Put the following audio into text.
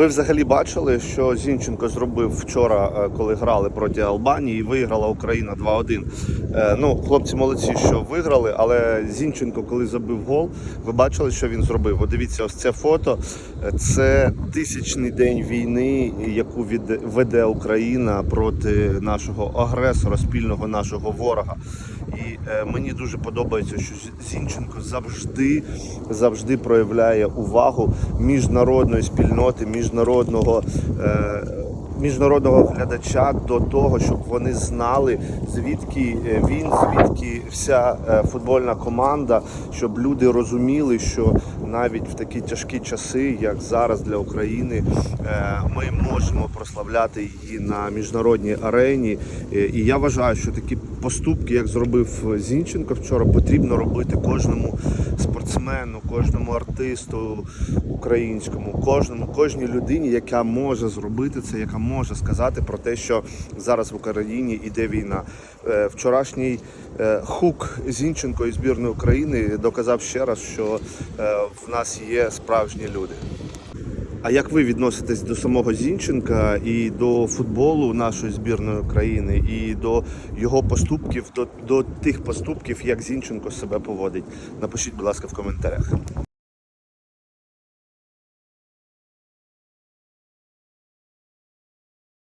Ви взагалі бачили, що Зінченко зробив вчора, е, коли грали проти Албанії, і виграла Україна 2-1. Е, Ну, хлопці молодці, що виграли, але Зінченко, коли забив гол, ви бачили, що він зробив. От дивіться, ось це фото. Е, Це тисячний день війни, яку веде Україна проти нашого агресора, спільного нашого ворога. І мені дуже подобається, що Зінченко завжди, завжди проявляє увагу міжнародної спільноти, міжнародного. Е, Міжнародного глядача до того, щоб вони знали, звідки е, він, звідки вся е, футбольна команда, щоб люди розуміли, що навіть в такі тяжкі часи, як зараз для України, ми можемо прославляти її на міжнародній арені. І я вважаю, що такі поступки, як зробив Зінченко вчора, потрібно робити кожному спортсмену, кожному артисту українському, кожному, кожній людині, яка може зробити це, яка може сказати про те, що зараз в Україні іде війна. Е, Вчорашній е, хук Зінченко із збірної України доказав ще раз, що е, в нас є справжні люди. А як ви відноситесь до самого Зінченка і до футболу нашої збірної країни, і до його поступків, до, до тих поступків, як Зінченко себе поводить? Напишіть, будь ласка, в коментарях.